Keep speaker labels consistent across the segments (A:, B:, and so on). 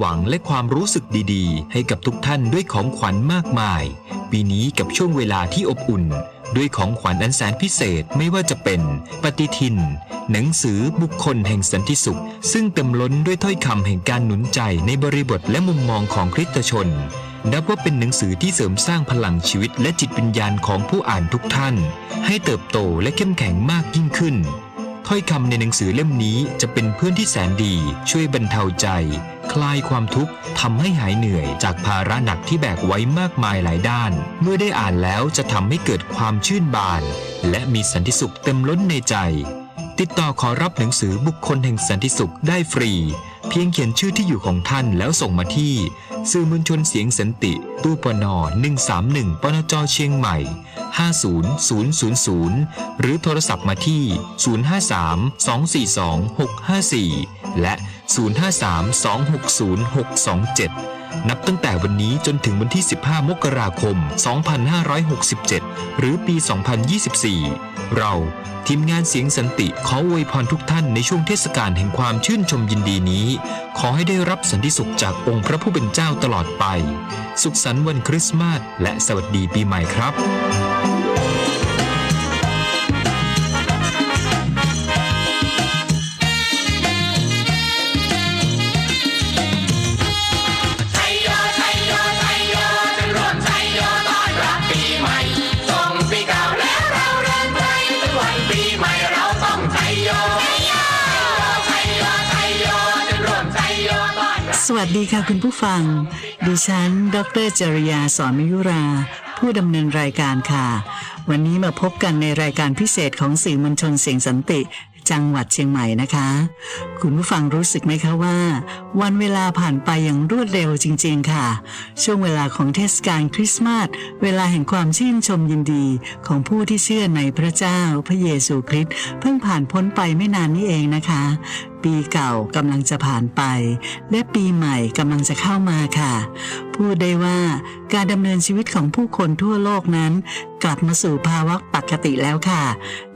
A: หวังและความรู้สึกดีๆ ให้กับทุกท่านด้วยของขวัญมากมาย ปีนี้กับช่วงเวลาที่อบอุ่น ด้วยของขวัญอันแสนพิเศษไม่ว่าจะเป็นปฏิทิน หนังสือบุคคลแห่งสันติสุข ซึ่งเต็มล้นด้วยถ้อยคำแห่งการหนุนใจในบริบทและมุมมองของคริสตชนนับว่าเป็นหนังสือที่เสริมสร้างพลังชีวิตและจิตวิญญาณของผู้อ่านทุกท่าน ให้เติบโตและเข้มแข็งมากยิ่งขึ้น ถ้อยคำในหนังสือเล่มนี้จะเป็นเพื่อนที่แสนดี ช่วยบรรเทาใจ คลายความทุกข์ทำให้หายเหนื่อยจากภาระหนักที่แบกไว้มากมายหลายด้าน เมื่อได้อ่านแล้วจะทำให้เกิดความชื่นบาน และมีสันติสุขเต็มล้นในใจ ติดต่อขอรับหนังสือบุคคลแห่งสันติสุขได้ฟรี เพียงเขียนชื่อที่อยู่ของท่านแล้วส่งมาที่ สื่อมวลชนเสียงสันติ ตู้ปน131ปนจเชียงใหม่ 50000 หรือโทรศัพท์มาที่ 053-242-654 และ 053-260-627 นับตั้งแต่วันนี้จนถึงวันที่ 15 มกราคม 2567 หรือปี 2024 เราทีมงานเสียงสันติขออวยพรทุกท่านในช่วงเทศกาลแห่งความชื่นชมยินดีนี้ ขอให้ได้รับสันติสุขจากองค์พระผู้เป็นเจ้าตลอดไป สุขสันต์วันคริสต์มาสและสวัสดีปีใหม่ครับ
B: สวั
C: สดีค่ะคุณผู้ฟัง ดิฉัน ดรจริยาสอนมิยุรา ผู้ดำเนินรายการค่ะ วันนี้มาพบกันในรายการพิเศษของสื่อมวลชนเสียงสันติ จังหวัดเชียงใหม่นะคะ คุณผู้ฟังรู้สึกไหมคะว่า วันเวลาผ่านไปอย่างรวดเร็วจริง ๆ ค่ะ ช่วงเวลาของเทศกาลคริสต์มาส เวลาแห่งความชื่นชมยินดีของผู้ที่เชื่อในพระเจ้าพระเยซูคริสต์เพิ่งผ่านพ้นไปไม่นานนี้เองนะคะ ปีเก่ากำลังจะผ่านไป และปีใหม่กำลังจะเข้ามาค่ะ พูดได้ว่าการดำเนินชีวิตของผู้คนทั่วโลกนั้น กลับมาสู่ภาวะปกติแล้วค่ะ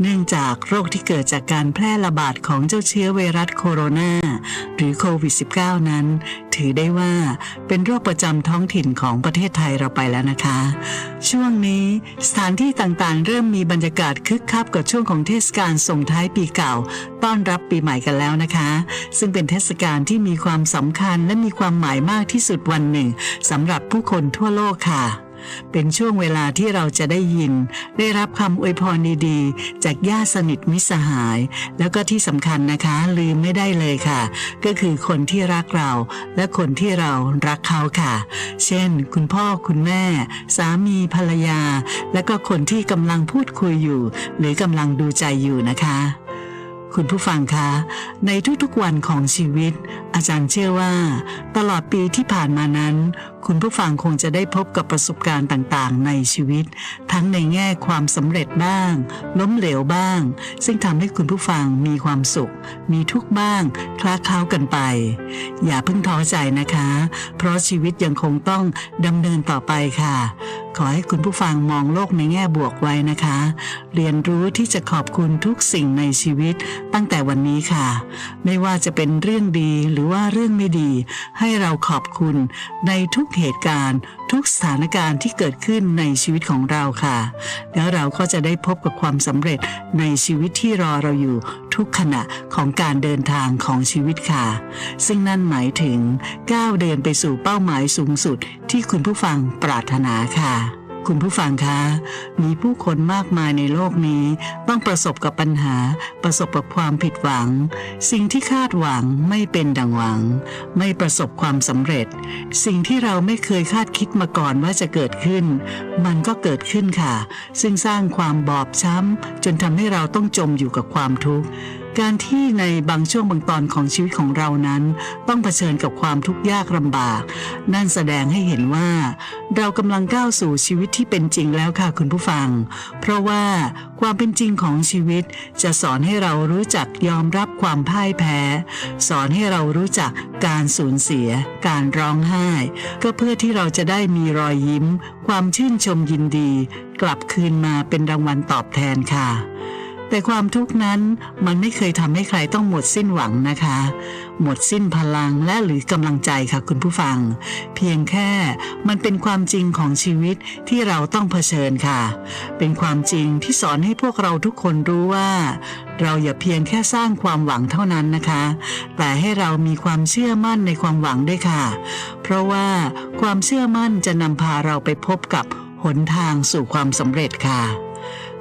C: เนื่องจากโรคที่เกิดจากการแพร่ระบาดของเจ้าเชื้อไวรัสโคโรนาหรือโควิด -19 นั้น ถือได้ว่าเป็นโรคประจำท้องถิ่นของประเทศไทยเราไปแล้วนะคะ ช่วงนี้สถานที่ต่างๆ เริ่มมีบรรยากาศคึกคักกับช่วงของเทศกาลส่งท้ายปีเก่า ต้อนรับปีใหม่กันแล้วนะคะซึ่งเป็นเทศกาลที่มีความสำคัญและมีความหมายมากที่สุดวันหนึ่งสำหรับผู้คนทั่วโลกค่ะ เป็นช่วงเวลาที่เราจะได้ยิน ได้รับคำอวยพรดีๆ จากญาติสนิทมิตรสหาย แล้วก็ที่สำคัญนะคะ ลืมไม่ได้เลยค่ะ ก็คือคนที่รักเรา และคนที่เรารักเขาค่ะ เช่น คุณพ่อคุณแม่ สามีภรรยา และก็คนที่กำลังพูดคุยอยู่ หรือกำลังดูใจอยู่นะคะ คุณผู้ฟังคะ ในทุกๆวันของชีวิต อาจารย์เชื่อว่า ตลอดปีที่ผ่านมานั้น คุณผู้ฟังคงจะได้พบกับประสบการณ์ต่างๆ ในชีวิต ทั้งในแง่ความสำเร็จบ้าง ล้มเหลวบ้าง ซึ่งทำให้คุณผู้ฟังมีความสุข มีทุกข์บ้าง คล้าคล้ากันไป อย่าเพิ่งท้อใจนะคะ เพราะชีวิตยังคงต้องดำเนินต่อไปค่ะ ขอให้คุณผู้ฟังมองโลกในแง่บวกไว้นะคะ เรียนรู้ที่จะขอบคุณทุกสิ่งในชีวิตตั้งแต่วันนี้ค่ะ ไม่ว่าจะเป็นเรื่องดีหรือว่าเรื่องไม่ดี ให้เราขอบคุณในทุกเหตุการณ์ ทุกสถานการณ์ที่เกิดขึ้นในชีวิตของเราค่ะ แล้วเราก็จะได้พบกับความสำเร็จในชีวิตที่รอเราอยู่ทุกขณะของการเดินทางของชีวิตค่ะ ซึ่งนั่นหมายถึงก้าวเดินไปสู่เป้าหมายสูงสุดที่คุณผู้ฟังปรารถนาค่ะ คุณผู้ฟังคะ มีผู้คนมากมายในโลกนี้ ต้องประสบกับปัญหา ประสบกับความผิดหวัง สิ่งที่คาดหวังไม่เป็นดังหวัง ไม่ประสบความสำเร็จ สิ่งที่เราไม่เคยคาดคิดมาก่อนว่าจะเกิดขึ้น มันก็เกิดขึ้นค่ะ ซึ่งสร้างความบอบช้ำจนทำให้เราต้องจมอยู่กับความทุกข์ การที่ในบางช่วงบางตอนของชีวิตของเรานั้น ต้องเผชิญกับความทุกข์ยากลำบาก นั่นแสดงให้เห็นว่า เรากำลังก้าวสู่ชีวิตที่เป็นจริงแล้วค่ะคุณผู้ฟัง เพราะว่าความเป็นจริงของชีวิต จะสอนให้เรารู้จักยอมรับความพ่ายแพ้ สอนให้เรารู้จักการสูญเสีย การร้องไห้ ก็เพื่อที่เราจะได้มีรอยยิ้ม ความชื่นชมยินดี กลับคืนมาเป็นรางวัลตอบแทนค่ะ แต่ความทุกข์นั้นมันไม่เคยทำให้ใครต้องหมดสิ้นหวังนะคะ หมดสิ้นพลังและหรือกำลังใจค่ะคุณผู้ฟัง เพียงแค่มันเป็นความจริงของชีวิตที่เราต้องเผชิญค่ะ เป็นความจริงที่สอนให้พวกเราทุกคนรู้ว่า เราอย่าเพียงแค่สร้างความหวังเท่านั้นนะคะ แต่ให้เรามีความเชื่อมั่นในความหวังด้วยค่ะ เพราะว่าความเชื่อมั่นจะนำพาเราไปพบกับหนทางสู่ความสำเร็จค่ะ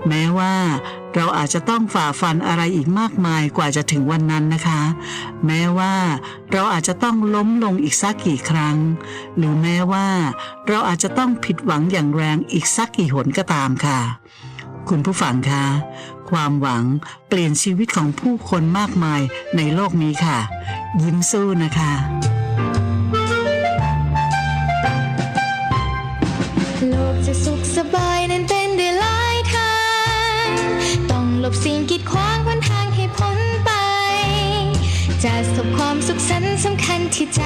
C: แม้ว่าเราอาจจะต้องฝ่าฟันอะไรอีกมากมายกว่าจะถึงวันนั้นนะคะ แม้ว่าเราอาจจะต้องล้มลงอีกสักกี่ครั้ง หรือแม้ว่าเราอาจจะต้องผิดหวังอย่างแรงอีกสักกี่หนก็ตามค่ะ คุณผู้ฟังคะความหวังเปลี่ยนชีวิตของผู้คนมากมายในโลกนี้ค่ะ ยิ้มสู้นะคะ
D: สิ่งกีดขวางหนทางให้พ้นไป จะสบความสุขสันต์สำคัญที่ใจ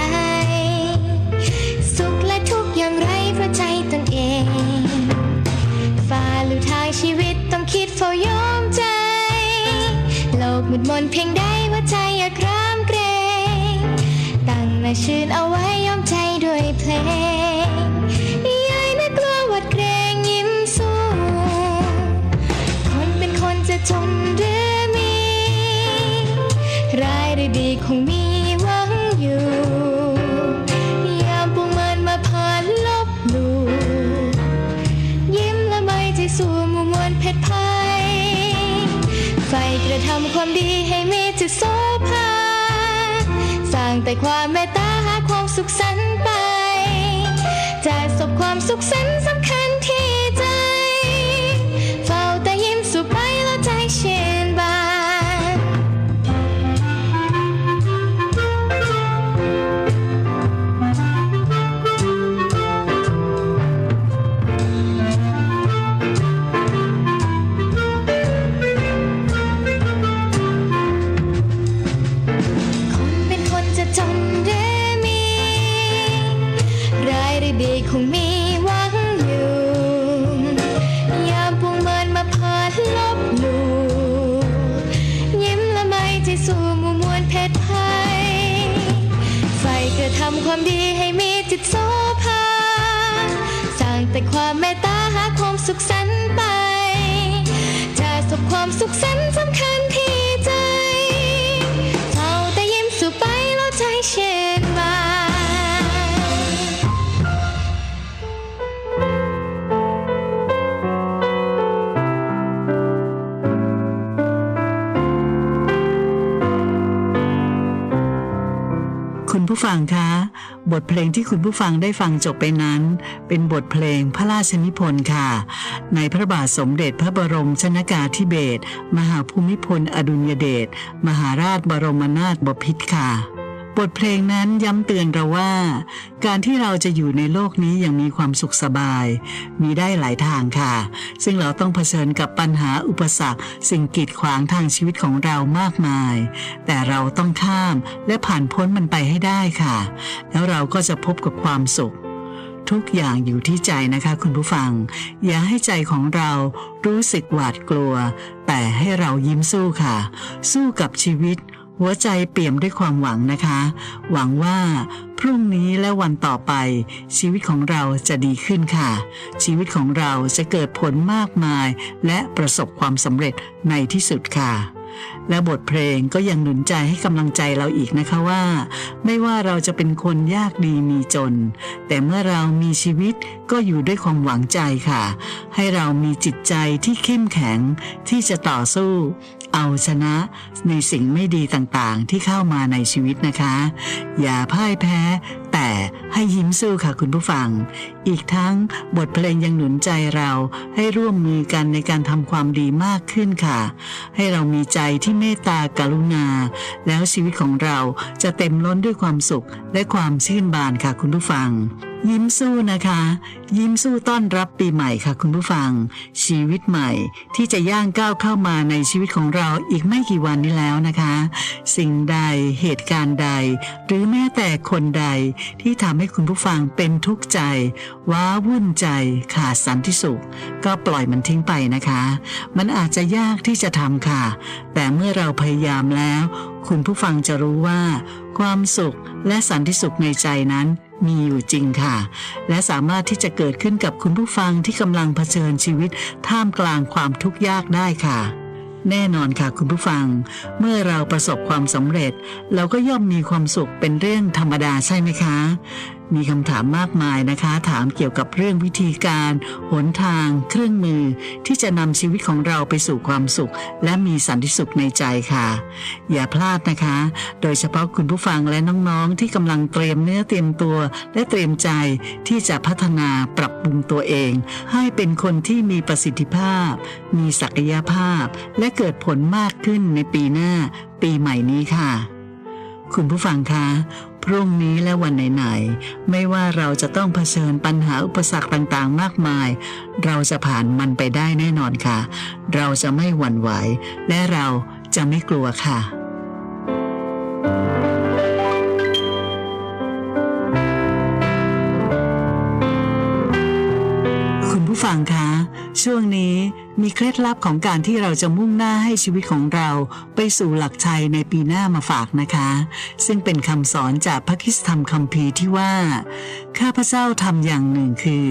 D: สุขและทุกข์อย่างไรเพราะใจตนเองฝ่าลู่ทางชีวิตต้องคิดเฝ้ายอมใจ โลกมืดมนเพียงใดหัวใจอย่าครามเกรง ตั้งนาชื่นเอาไว้ยอมใจด้วยเพลง จนหรือมี รายได้ดีคงมีหวังอยู่ ยามปวงมันมาผ่านลบลู่ยิ้มละไม่ใจสู่มู่มวลเพชรภัยไฟกระทำความดีให้มีจิตโสภาสร้างแต่ความเมตตาหาความสุขสันต์ไป จะสบความสุขสันต์สำคัญ มู่มวลเพชรภัยไฟกระทำความดีให้มีจิตโสภาสร้างแต่ความเมตตาหาความสุขสันต์ไปจะสบความสุขสันต์สำคัญที่
C: ผู้ฟังคะ บทเพลงที่คุณผู้ฟังได้ฟังจบไปนั้น เป็นบทเพลงพระราชนิพนธ์ค่ะ ในพระบาทสมเด็จพระบรมชนากาธิเบศรมหาภูมิพลอดุลยเดชมหาราชบรมนาถบพิตรค่ะ บทเพลงนั้นย้ำเตือนเราว่า การที่เราจะอยู่ในโลกนี้อย่างมีความสุขสบาย มีได้หลายทางค่ะ ซึ่งเราต้องเผชิญกับปัญหาอุปสรรค สิ่งกีดขวางทางชีวิตของเรามากมาย แต่เราต้องข้ามและผ่านพ้นมันไปให้ได้ค่ะ แล้วเราก็จะพบกับความสุข ทุกอย่างอยู่ที่ใจนะคะ คุณผู้ฟัง อย่าให้ใจของเรารู้สึกหวาดกลัว แต่ให้เรายิ้มสู้ค่ะ สู้กับชีวิต หัวใจเปี่ยมด้วยความหวังนะคะ หวังว่าพรุ่งนี้และวันต่อไป ชีวิตของเราจะดีขึ้นค่ะ ชีวิตของเราจะเกิดผลมากมาย และประสบความสำเร็จในที่สุดค่ะ และบทเพลงก็ยังหนุนใจให้กำลังใจเราอีกนะคะว่า ไม่ว่าเราจะเป็นคนยากดีมีจน แต่เมื่อเรามีชีวิตก็อยู่ด้วยความหวังใจค่ะ ให้เรามีจิตใจที่เข้มแข็งที่จะต่อสู้ เอาชนะในสิ่งไม่ดีต่างๆ ที่เข้ามาในชีวิตนะคะ อย่าพ่ายแพ้ แต่ให้ยิ้มสู้ค่ะคุณผู้ฟัง อีกทั้งบทเพลงยังหนุนใจเราให้ร่วมมือกันในการทำความดีมากขึ้นค่ะ ให้เรามีใจที่เมตตากรุณา แล้วชีวิตของเราจะเต็มล้นด้วยความสุขและความชื่นบานค่ะคุณผู้ฟัง ยิ้มสู้นะคะ ยิ้มสู้ต้อนรับปีใหม่ค่ะคุณผู้ฟัง ชีวิตใหม่ที่จะย่างก้าวเข้ามาในชีวิตของเราอีกไม่กี่วันนี้แล้วนะคะ สิ่งใดเหตุการณ์ใด หรือแม้แต่คนใดที่ทำให้คุณผู้ฟังเป็นทุกข์ใจว้าวุ่นใจขาดสันติสุข ก็ปล่อยมันทิ้งไปนะคะ มันอาจจะยากที่จะทำค่ะ แต่เมื่อเราพยายามแล้ว คุณผู้ฟังจะรู้ว่า ความสุข และสันติสุขในใจนั้นมีอยู่จริงค่ะ และสามารถที่จะเกิดขึ้นกับคุณผู้ฟังที่กำลังเผชิญชีวิตท่ามกลางความทุกข์ยากได้ค่ะแน่นอนค่ะคุณผู้ฟัง เมื่อเราประสบความสำเร็จ เราก็ย่อมมีความสุขเป็นเรื่องธรรมดาใช่ไหมคะ มีคำถามมากมายนะคะ ถามเกี่ยวกับเรื่องวิธีการ หนทาง เครื่องมือ ที่จะนำชีวิตของเราไปสู่ความสุข และมีสันติสุขในใจค่ะ อย่าพลาดนะคะ โดยเฉพาะคุณผู้ฟังและน้องๆ ที่กำลังเตรียมเนื้อเตรียมตัว และเตรียมใจที่จะพัฒนาปรับปรุงตัวเอง ให้เป็นคนที่มีประสิทธิภาพ มีศักยภาพ และเกิดผลมากขึ้นในปีหน้า ปีใหม่นี้ค่ะ คุณผู้ฟังคะ รุ่งนี้และวันไหนๆ ไม่ว่าเราจะต้องเผชิญปัญหาอุปสรรคต่างๆ มากมาย เราจะผ่านมันไปได้แน่นอนค่ะ เราจะไม่หวั่นไหว และเราจะไม่กลัวค่ะคุณผู้ฟังคะ ช่วงนี้มีเคล็ดลับของการที่เราจะมุ่งหน้าให้ชีวิตของเราไปสู่หลักชัยในปีหน้ามาฝากนะคะ ซึ่งเป็นคำสอนจากพระคิสธรรมคัมภีร์ที่ว่า ข้าพเจ้าทำอย่างหนึ่งคือ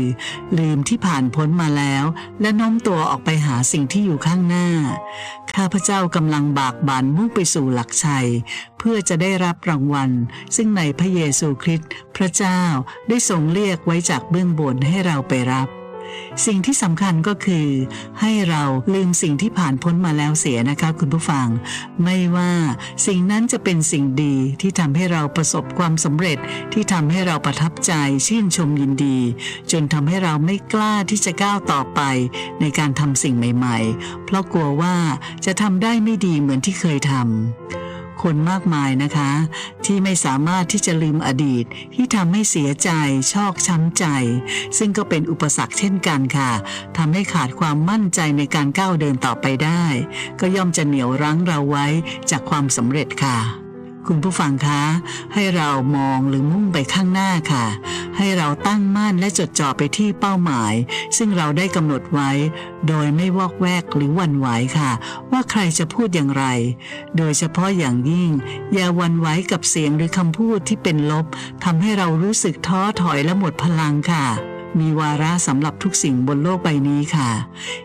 C: ลืมที่ผ่านพ้นมาแล้ว และโน้มตัวออกไปหาสิ่งที่อยู่ข้างหน้า ข้าพเจ้ากำลังบากบั่นมุ่งไปสู่หลักชัย เพื่อจะได้รับรางวัล ซึ่งในพระเยซูคริสต์พระเจ้าได้ทรงเรียกไว้จากเบื้องบนให้เราไปรับ สิ่งที่สำคัญก็คือ ให้เราลืมสิ่งที่ผ่านพ้นมาแล้วเสียนะคะคุณผู้ฟัง ไม่ว่าสิ่งนั้นจะเป็นสิ่งดีที่ทำให้เราประสบความสำเร็จที่ทำให้เราประทับใจชื่นชมยินดี จนทำให้เราไม่กล้าที่จะก้าวต่อไป ในการทำสิ่งใหม่ ๆ เพราะกลัวว่าจะทำได้ไม่ดีเหมือนที่เคยทำ คนมากมายนะคะ ที่ไม่สามารถที่จะลืมอดีตที่ทำให้เสียใจ ชอกช้ำใจ ซึ่งก็เป็นอุปสรรคเช่นกันค่ะทำให้ขาดความมั่นใจในการก้าวเดินต่อไปได้ ก็ย่อมจะเหนี่ยวรั้งเราไว้จากความสำเร็จค่ะ คุณผู้ฟังคะ ให้เรามองหรือมุ่งไปข้างหน้าค่ะ ให้เราตั้งมั่นและจดจ่อไปที่เป้าหมาย ซึ่งเราได้กำหนดไว้ โดยไม่วอกแวกหรือวันไหวค่ะ ว่าใครจะพูดอย่างไร โดยเฉพาะอย่างยิ่ง อย่าวันไหวกับเสียงหรือคำพูดที่เป็นลบทำให้เรารู้สึกท้อถอยและหมดพลังค่ะมีวาระสำหรับทุกสิ่งบนโลกใบนี้ค่ะ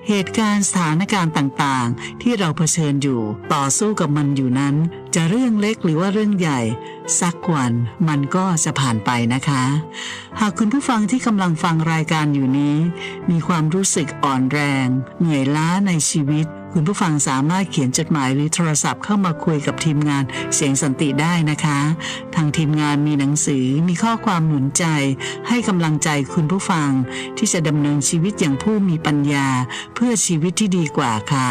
C: เหตุการณ์สถานการณ์ต่างๆ ที่เราเผชิญอยู่ต่อสู้กับมันอยู่นั้นจะเรื่องเล็กหรือว่าเรื่องใหญ่ สักวันมันก็จะผ่านไปนะคะ หากคุณผู้ฟังที่กำลังฟังรายการอยู่นี้ มีความรู้สึกอ่อนแรง เหนื่อยล้าในชีวิต คุณผู้ฟังสามารถเขียนจดหมายหรือโทรศัพท์เข้ามาคุยกับทีมงานเสียงสันติได้นะคะ ทางทีมงานมีหนังสือมีข้อความหนุนใจ ให้กำลังใจคุณผู้ฟัง ที่จะดำเนินชีวิตอย่างผู้มีปัญญา เพื่อชีวิตที่ดีกว่าค่ะ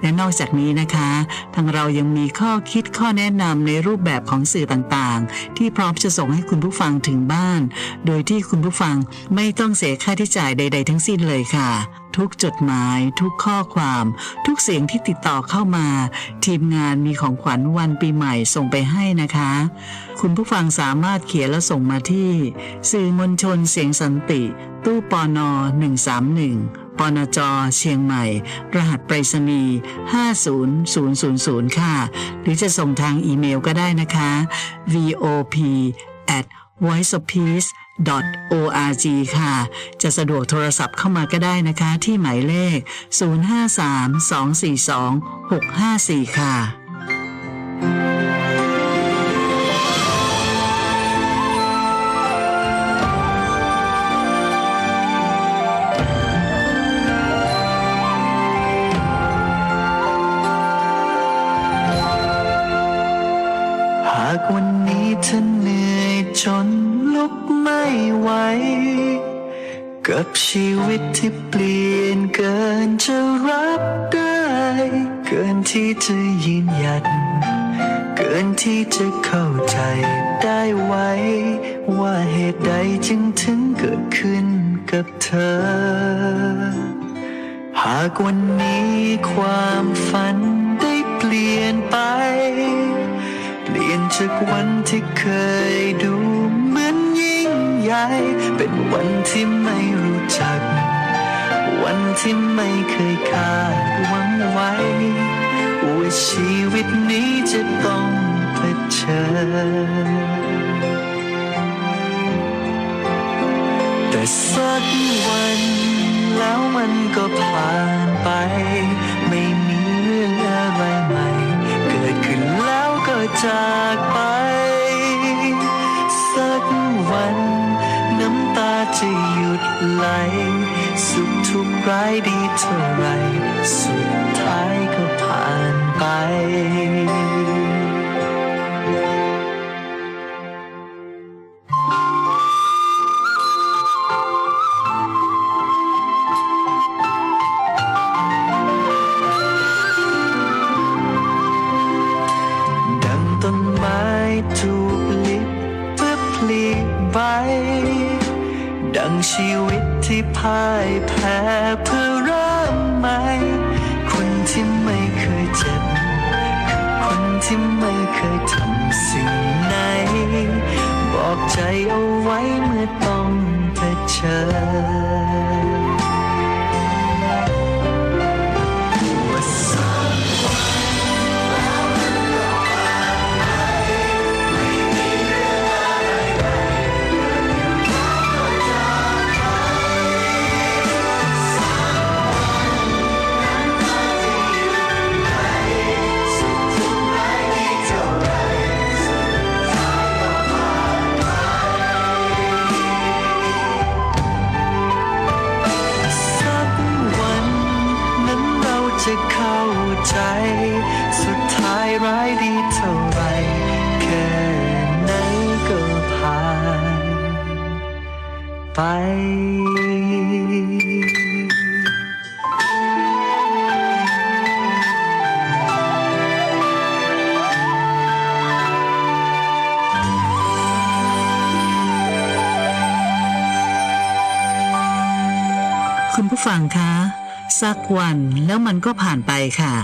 C: และนอกจากนี้นะคะ ทางเรายังมีข้อคิดข้อแนะนำในรูปแบบของสื่อต่างๆ ที่พร้อมจะส่งให้คุณผู้ฟังถึงบ้าน โดยที่คุณผู้ฟังไม่ต้องเสียค่าใช้จ่ายใด ๆ ทั้งสิ้นเลยค่ะ ทุกจดหมาย ทุกข้อความ ทุกเสียงที่ติดต่อเข้ามา ทีมงานมีของขวัญวันปีใหม่ส่งไปให้นะคะ คุณผู้ฟังสามารถเขียนและส่งมาที่ สื่อมวลชนเสียงสันติ ตู้ปอนอ131 ปนจ เชียงใหม่ รหัสไปรษณีย์50000 ค่ะ หรือจะส่งทางอีเมลก็ได้นะคะ vop at voiceofpeace org ค่ะ จะสะดวกโทรศัพท์เข้ามาก็ได้นะคะ ที่หมายเลข 053-242-654 ค่ะ
E: วิตที่เปลี่ยนเกินจะรับได้ เกินที่จะยืนหยัดเกิกินที่จะเข้าใจได้ไว้ ว่าเหตุใดจึงถึงเกิดขึ้นกับเธอ หากวันนี้ความฝันได้เปลี่ยนไป เปลี่ยนจากวันที่เคยดูเหมือนยิ่งใหญ่ เป็นวันที่ไม่รู้จัก วันที่ไม่เคยคาดหวัง ชีวิตที่พ่ายแพ้เพื่อเริ่มใหม่ คนที่ไม่เคยเจ็บคือคนที่ไม่เคยทำสิ่งไหน บอกใจเอาไว้เมื่อต้องเผชิญ ใจ สุดท้ายร้ายดีเท่าไรแค่ไหนก็ผ่านไป
C: สักวันแล้วมันก็ผ่านไปค่ะ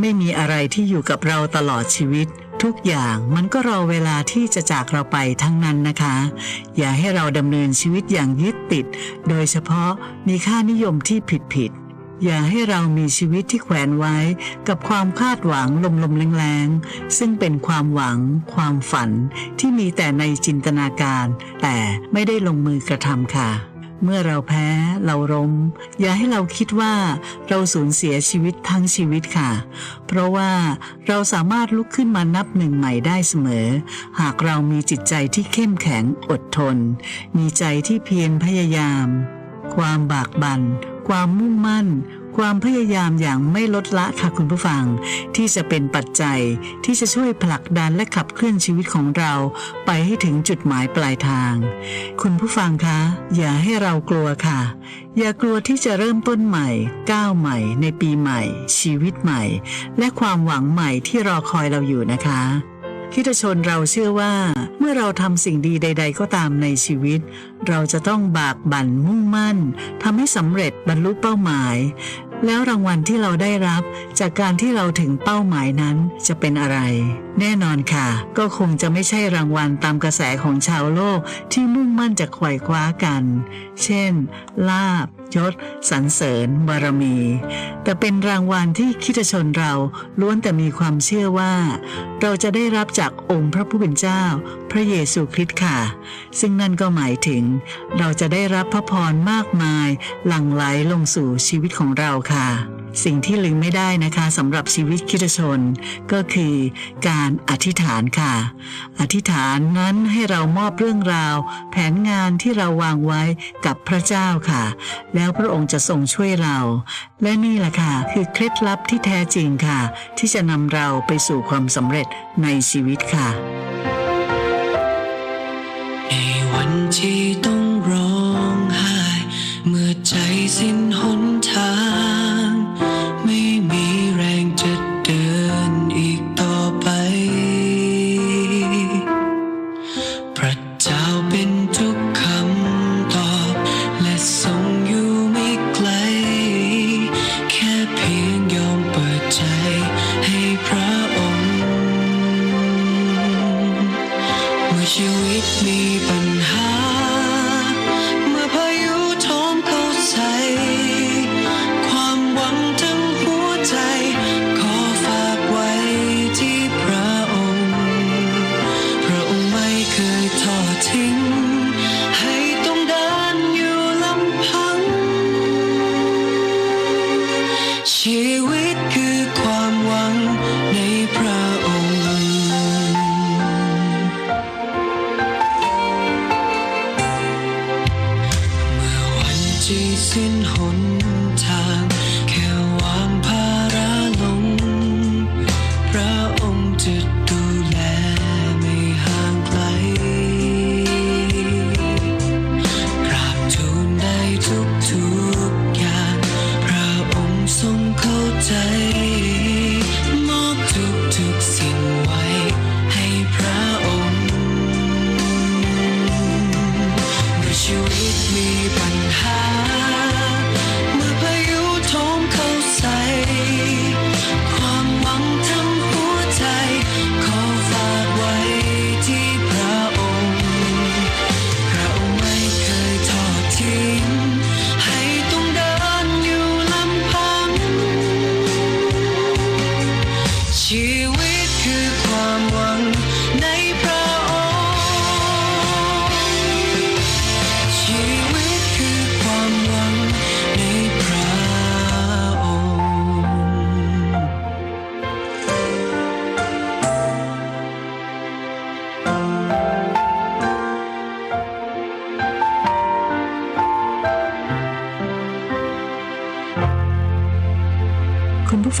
C: ไม่มีอะไรที่อยู่กับเราตลอดชีวิต ทุกอย่างมันก็รอเวลาที่จะจากเราไปทั้งนั้นนะคะ อย่าให้เราดำเนินชีวิตอย่างยึดติด โดยเฉพาะมีค่านิยมที่ผิดผิดๆอย่าให้เรามีชีวิตที่แขวนไว้กับความคาดหวังลมๆแรงๆ ซึ่งเป็นความหวัง ความฝันที่มีแต่ในจินตนาการ แต่ไม่ได้ลงมือกระทำค่ะ เมื่อเราแพ้เราล้ม อย่าให้เราคิดว่าเราสูญเสียชีวิตทั้งชีวิตค่ะ เพราะว่าเราสามารถลุกขึ้นมานับหนึ่งใหม่ได้เสมอ หากเรามีจิตใจที่เข้มแข็งอดทน มีใจที่เพียรพยายาม ความบากบัน่น ความมุ่งมั่น ความพยายามอย่างไม่ลดละค่ะคุณผู้ฟัง ที่จะเป็นปัจจัยที่จะช่วยผลักดันและขับเคลื่อนชีวิตของเรา ไปให้ถึงจุดหมายปลายทาง คุณผู้ฟังคะ อย่าให้เรากลัวค่ะ อย่ากลัวที่จะเริ่มต้นใหม่ ก้าวใหม่ ในปีใหม่ ชีวิตใหม่ และความหวังใหม่ที่รอคอยเราอยู่นะคะ คริสตชนเราเชื่อว่า เมื่อเราทำสิ่งดีใด ๆ ก็ตามในชีวิต เราจะต้องบากบั่นมุ่งมั่นทำให้สำเร็จบรรลุเป้าหมาย แล้วรางวัลที่เราได้รับ จากการที่เราถึงเป้าหมายนั้นจะเป็นอะไร แน่นอนค่ะ ก็คงจะไม่ใช่รางวัลตามกระแสของชาวโลกที่มุ่งมั่นจะขว่คว้ากัน เช่น ลาบ ยศสรรเสริญบารมี แต่เป็นรางวัลที่คริสตชนเราล้วนแต่มีความเชื่อว่า เราจะได้รับจากองค์พระผู้เป็นเจ้า พระเยซูคริสต์ค่ะ ซึ่งนั่นก็หมายถึง เราจะได้รับพระพรมากมาย หลั่งไหลลงสู่ชีวิตของเราค่ะ สิ่งที่ลืมไม่ได้นะคะสำหรับชีวิตคริสตชน ก็คือการอธิษฐานค่ะ อธิษฐานนั้นให้เรามอบเรื่องราว แผนงานที่เราวางไว้กับพระเจ้าค่ะ แล้วพระองค์จะทรงช่วยเรา และนี่แหละค่ะ คือเคล็ดลับที่แท้จริงค่ะ ที่จะนำเราไปสู่ความสำเร็จในชีวิตค่ะ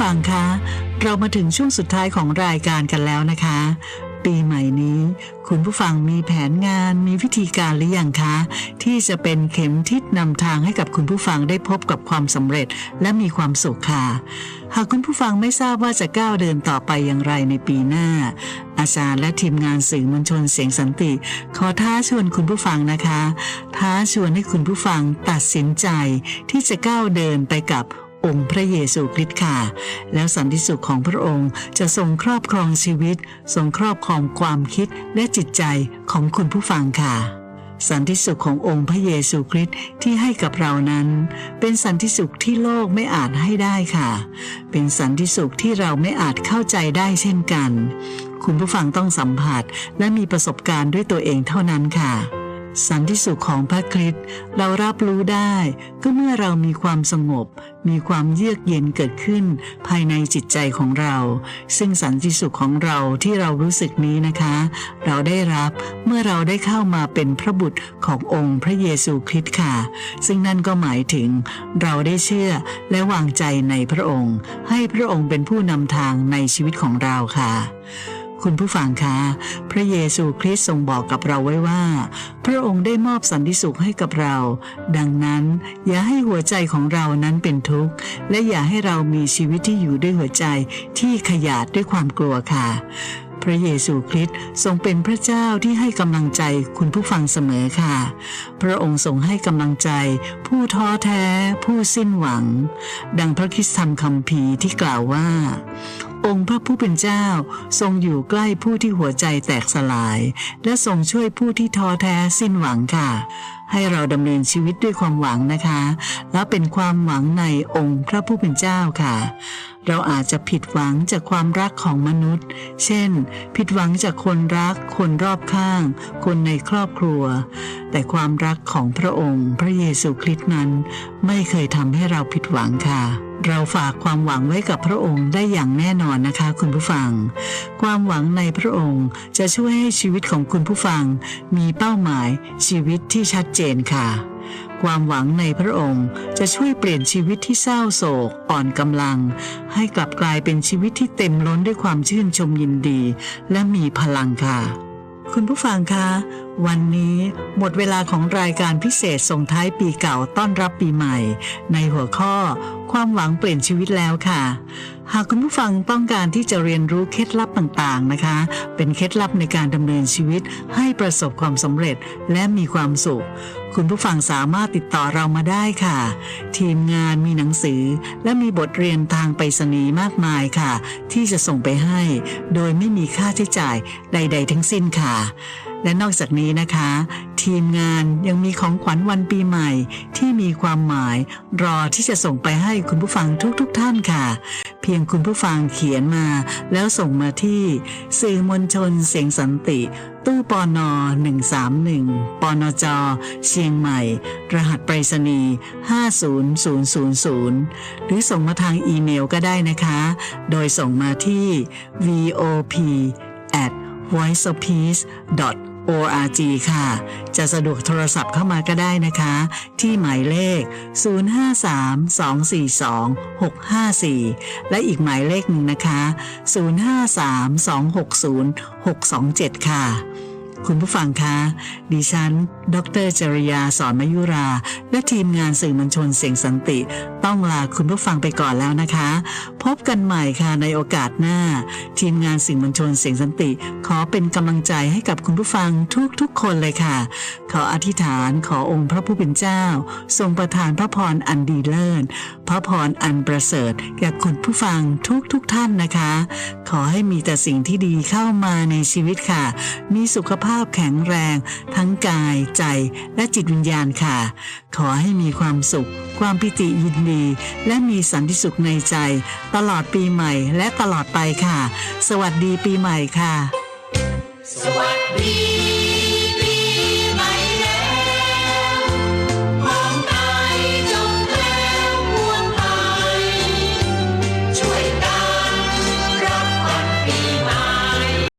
C: ฟังคะ เรามาถึงช่วงสุดท้ายของรายการกันแล้วนะคะ ปีใหม่นี้ คุณผู้ฟังมีแผนงานมีวิธีการหรือยังคะ ที่จะเป็นเข็มทิศนำทางให้กับคุณผู้ฟังได้พบกับความสำเร็จและมีความสุขค่ะ หากคุณผู้ฟังไม่ทราบว่าจะก้าวเดินต่อไปอย่างไรในปีหน้า อาจารย์และทีมงานสื่อมวลชนเสียงสันติ ขอท้าชวนคุณผู้ฟังนะคะ ท้าชวนให้คุณผู้ฟังตัดสินใจที่จะก้าวเดินไปกับ องค์พระเยซูคริสต์ค่ะ แล้วสันติสุขของพระองค์จะทรงครอบครองชีวิต ทรงครอบครองความคิดและจิตใจของคุณผู้ฟังค่ะ สันติสุขขององค์พระเยซูคริสต์ที่ให้กับเรานั้น เป็นสันติสุขที่โลกไม่อาจให้ได้ค่ะ เป็นสันติสุขที่เราไม่อาจเข้าใจได้เช่นกัน คุณผู้ฟังต้องสัมผัสและมีประสบการณ์ด้วยตัวเองเท่านั้นค่ะ สันติสุขของพระคริสต์เรารับรู้ได้ก็เมื่อเรามีความสงบ มีความเยือกเย็นเกิดขึ้น ภายในจิตใจของเรา ซึ่งสันติสุขของเราที่เรารู้สึกนี้นะคะ เราได้รับเมื่อเราได้เข้ามาเป็นพระบุตรขององค์พระเยซูคริสต์ค่ะ ซึ่งนั่นก็หมายถึง เราได้เชื่อและวางใจในพระองค์ ให้พระองค์เป็นผู้นำทางในชีวิตของเราค่ะ คุณผู้ฟังคะ พระเยซูคริสต์ทรงบอกกับเราไว้ว่า พระองค์ได้มอบสันติสุขให้กับเรา ดังนั้น อย่าให้หัวใจของเรานั้นเป็นทุกข์ และอย่าให้เรามีชีวิตที่อยู่ด้วยหัวใจที่ขยาดด้วยความกลัวค่ะ พระเยซูคริสต์ทรงเป็นพระเจ้าที่ให้กำลังใจคุณผู้ฟังเสมอค่ะ พระองค์ทรงให้กำลังใจ ผู้ท้อแท้ ผู้สิ้นหวัง ดังพระคริสตธรรมคัมภีที่กล่าวว่า องค์พระผู้เป็นเจ้าทรงอยู่ใกล้ผู้ที่หัวใจแตกสลาย และทรงช่วยผู้ที่ท้อแท้สิ้นหวังค่ะ ให้เราดำเนินชีวิตด้วยความหวังนะคะ และเป็นความหวังในองค์พระผู้เป็นเจ้าค่ะ เราอาจจะผิดหวังจากความรักของมนุษย์ เช่น ผิดหวังจากคนรัก คนรอบข้าง คนในครอบครัว แต่ความรักของพระองค์ พระเยซูคริสต์นั้น ไม่เคยทำให้เราผิดหวังค่ะเราฝากความหวังไว้กับพระองค์ได้อย่างแน่นอนนะคะ คุณผู้ฟัง ความหวังในพระองค์จะช่วยให้ชีวิตของคุณผู้ฟัง มีเป้าหมายชีวิตที่ชัดเจนค่ะ ความหวังในพระองค์จะช่วยเปลี่ยนชีวิตที่เศร้าโศกอ่อนกำลัง ให้กลับกลายเป็นชีวิตที่เต็มล้นด้วยความชื่นชมยินดี และมีพลังค่ะ คุณผู้ฟังคะ วันนี้หมดเวลาของรายการพิเศษส่งท้ายปีเก่าต้อนรับปีใหม่ ในหัวข้อ ความหวังเปลี่ยนชีวิตแล้วค่ะ หากคุณผู้ฟังต้องการที่จะเรียนรู้เคล็ดลับต่างๆนะคะ เป็นเคล็ดลับในการดำเนินชีวิตให้ประสบความสำเร็จและมีความสุข คุณผู้ฟังสามารถติดต่อเรามาได้ค่ะ ทีมงานมีหนังสือ และมีบทเรียนทางไปรษณีย์มากมายค่ะ ที่จะส่งไปให้ โดยไม่มีค่าใช้จ่ายใด ๆ ทั้งสิ้นค่ะ และนอกจากนี้นะคะ ทีมงานยังมีของขวัญวันปีใหม่ ที่มีความหมาย รอที่จะส่งไปให้คุณผู้ฟังทุกๆทท่านค่ะ พียงคุณผู้ฟังเขียนมา แล้วส่งมาที่ สื่อมวลชนเสียงสันติ ตู้ปอนอ131ปอนอจอเชียงใหม่ รหัสไปรษณีย์50000 หรือส่งมาทางอีเมลก็ได้นะคะ โดยส่งมาที่ vop at voiceofpeace org ค่ะ จะสะดวกโทรศัพท์เข้ามาก็ได้นะคะ ที่หมายเลข 053-242-654 และอีกหมายเลขหนึ่งนะคะ 053-260-627 ค่ะ คุณผู้ฟังคะ ดิฉัน ดรจริยาสอนมายุรา และทีมงานสื่อมวลชนเสียงสันติ ต้องลาคุณผู้ฟังไปก่อนแล้วนะคะ พบกันใหม่ค่ะในโอกาสหน้า ทีมงานสื่อมวลชนเสียงสันติ ขอเป็นกำลังใจให้กับคุณผู้ฟังทุกๆคนเลยค่ะ ขออธิษฐานขอองค์พระผู้เป็นเจ้า ทรงประทานพระพรอันดีเลิศพระพรอันประเสริฐแก่คุณผู้ฟังทุกๆทท่านนะคะ ขอให้มีแต่สิ่งที่ดีเข้ามาในชีวิตค่ะ มีสุขภาพาพแข็งแรง ทั้งกายใจและจิตวิญญาณค่ะ ขอให้มีความสุข ความปิติยินดี และมีสันติสุขในใจ ตลอดปีใหม่และตลอดไปค่ะ สวัสดีปีใหม่ค่ะ
B: สวัสดี